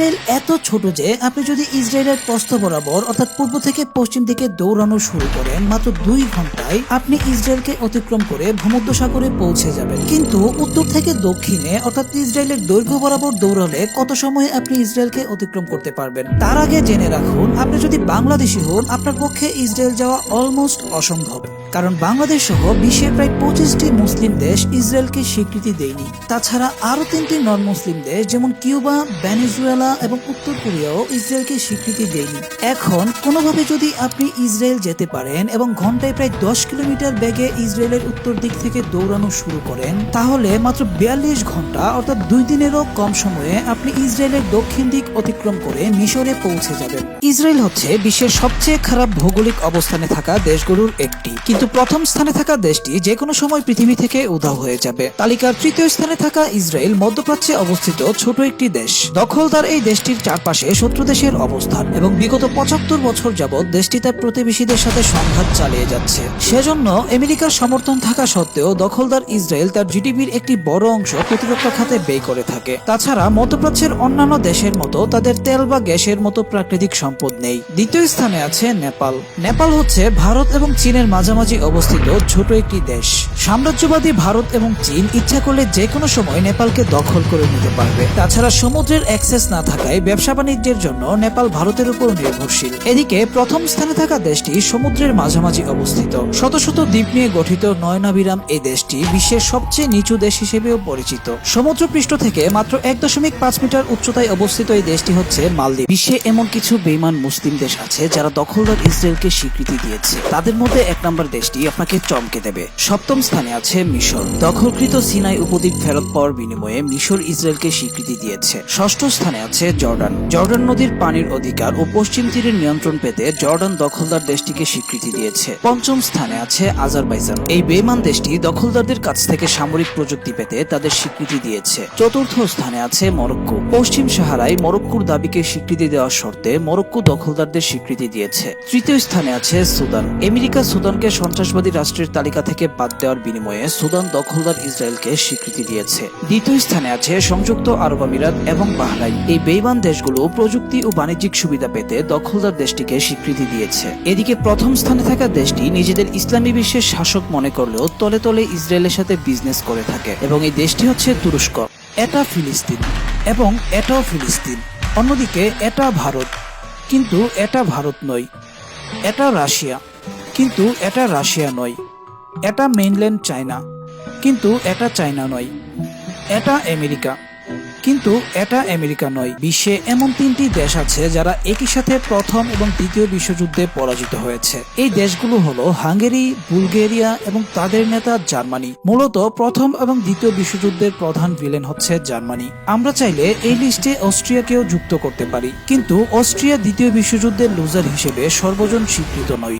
Israel এত ছোট যে আপনি যদি ইসরায়েলের প্রস্থ বরাবর, অর্থাৎ পূর্ব থেকে পশ্চিম দিকে দৌড়ানো শুরু করেন, মাত্র দুই ঘন্টায় আপনি ইসরায়েলকে অতিক্রম করে ভূমধ্যসাগরে পৌঁছে যাবেন। কিন্তু উত্তর থেকে দক্ষিণে, অর্থাৎ ইসরায়েলের দৈর্ঘ্য বরাবর দৌড়ালে কত সময়ে আপনি ইসরায়েলকে অতিক্রম করতে পারবেন? তার আগে জেনে রাখুন, আপনি যদি বাংলাদেশি হন, আপনার পক্ষে ইসরায়েল যাওয়া অলমোস্ট অসম্ভব। কারণ বাংলাদেশ সহ বিশ্বের প্রায় পঁচিশটি মুসলিম দেশ ইসরায়েলকে স্বীকৃতি দেয়নি। তাছাড়া আরও তিনটি নন মুসলিম দেশ, যেমন কিউবা, ভেনেজুয়েলা এবং উত্তর কোরিয়াও ইসরায়েলকে স্বীকৃতি দেয়নি। এখন কোনোভাবে যদি আপনি ইসরায়েল যেতে পারেন এবং ঘন্টায় প্রায় দশ কিলোমিটার বেগে ইসরায়েলের উত্তর দিক থেকে দৌড়ানো শুরু করেন, তাহলে মাত্র বিয়াল্লিশ ঘণ্টা অর্থাৎ দুই দিনেরও কম সময়ে আপনি ইসরায়েলের দক্ষিণ দিক অতিক্রম করে মিশরে পৌঁছে যাবেন। ইসরায়েল হচ্ছে বিশ্বের সবচেয়ে খারাপ ভৌগোলিক অবস্থানে থাকা দেশগুলোর একটি। কিন্তু প্রথম স্থানে থাকা দেশটি যে কোনো সময় পৃথিবী থেকে উধাও হয়ে যাবে। তালিকার তৃতীয় স্থানে থাকা ইসরায়েল মধ্যপ্রাচ্যে অবস্থিত ছোট একটি দেশ। দখলদার এই দেশটির চারপাশে শত্রু দেশের অবস্থান এবং বিগত পঁচাত্তর বছর যাবৎ দেশটি তার প্রতিবেশীদের সাথে সংঘাত চালিয়ে যাচ্ছে। সেজন্য আমেরিকার সমর্থন থাকা সত্ত্বেও দখলদার ইসরায়েল তার জিডিপির একটি বড় অংশ প্রতিরক্ষা খাতে ব্যয় করে থাকে। তাছাড়া মধ্যপ্রাচ্যের অন্যান্য দেশের মতো তাদের তেল বা গ্যাসের মতো প্রাকৃতিক সম্পদ নেই। দ্বিতীয় স্থানে আছে নেপাল। নেপাল হচ্ছে ভারত এবং চীনের মাঝামাঝি অবস্থিত ছোট একটি দেশ। সাম্রাজ্যবাদী ভারত এবং চীন ইচ্ছা করলে যে কোনো সময় নেপালকে দখল করে নিতে পারবে। তাছাড়া সমুদ্রের অ্যাক্সেস না থাকায় ব্যবসা বাণিজ্যের জন্য নেপাল ভারতের উপর নির্ভরশীল। এদিকে প্রথম স্থানে থাকা দেশটি সমুদ্রের মাঝামাঝি অবস্থিত। শত শত দ্বীপ নিয়ে গঠিত নয়নাবিরাম এই দেশটি বিশ্বের সবচেয়ে নিচু দেশ হিসেবেও পরিচিত। সমুদ্র পৃষ্ঠ থেকে মাত্র এক দশমিক পাঁচ মিটার উচ্চতায় অবস্থিত এই দেশটি হচ্ছে মালদ্বীপ। বিশ্বে এমন কিছু বেইমান মুসলিম দেশ আছে যারা দখলদার ইসরায়েলকে স্বীকৃতি দিয়েছে। তাদের মধ্যে এক নম্বর দেশটি আপনাকে চমকে দেবে। সপ্তম স্থানে আছে মিশর। দখলকৃত সিনাই উপদ্বীপ ফেরত পাওয়ার বিনিময়ে মিশর ইসরায়েলকে স্বীকৃতি দিয়েছে। ষষ্ঠ স্থানে আছে জর্ডান। জর্ডান নদীর পানির অধিকার ও পশ্চিম তীরের নিয়ন্ত্রণ পেতে জর্ডান দখলদার দেশটিকে স্বীকৃতি দিয়েছে। পঞ্চম স্থানে আছে আজারবাইজান। এই বেমান দেশটি দখলদারদের কাছ থেকে সামরিক প্রযুক্তি পেতে তাদের স্বীকৃতি দিয়েছে। চতুর্থ স্থানে আছে মরক্কো। পশ্চিম সাহারায় মরক্কোর দাবিকে স্বীকৃতি দেওয়ার শর্তে মরক্কো দখলদারদের স্বীকৃতি দিয়েছে। তৃতীয় স্থানে আছে সুদান। আমেরিকা সুদানকে সন্ত্রাসবাদী রাষ্ট্রের তালিকা থেকে বাদ দেওয়ার বিনিময়ে সুদান দখলদার ইসরায়েলকে স্বীকৃতি দিয়েছে। দ্বিতীয় স্থানে আছে সংযুক্ত আরব আমিরাত এবং বাহরাইন। এই বেইমান দেশগুলো প্রযুক্তি ও বাণিজ্যিক সুবিধা পেতে দখলদার দেশটিকে স্বীকৃতি দিয়েছে। এদিকে প্রথম স্থানে থাকা দেশটি নিজেদের ইসলামী বিশ্বের শাসক মনে করলেও তলে তলে ইসরায়েলের সাথে বিজনেস করে থাকে এবং এই দেশটি হচ্ছে তুরস্ক। এটা ফিলিস্তিন এবং এটাও ফিলিস্তিন। অন্যদিকে এটা ভারত। কিন্তু এটা ভারত নয়, এটা রাশিয়া। কিন্তু এটা রাশিয়া নয়। এটা মেইনল্যান্ড চায়না। কিন্তু এটা চায়না নয়। এটা আমেরিকা। কিন্তু এটা আমেরিকা নয়। বিশ্বে এমন তিনটি দেশ আছে যারা একই সাথে প্রথম এবং দ্বিতীয় বিশ্বযুদ্ধে পরাজিত হয়েছে। এই দেশগুলো হলো হাঙ্গেরি, বুলগেরিয়া এবং তাদের নেতা জার্মানি। মূলত প্রথম এবং দ্বিতীয় বিশ্বযুদ্ধের প্রধান ভিলেন হচ্ছে জার্মানি। আমরা চাইলে এই লিস্টে অস্ট্রিয়াকেও যুক্ত করতে পারি। কিন্তু অস্ট্রিয়া দ্বিতীয় বিশ্বযুদ্ধের লুজার হিসেবে সর্বজন স্বীকৃত নয়।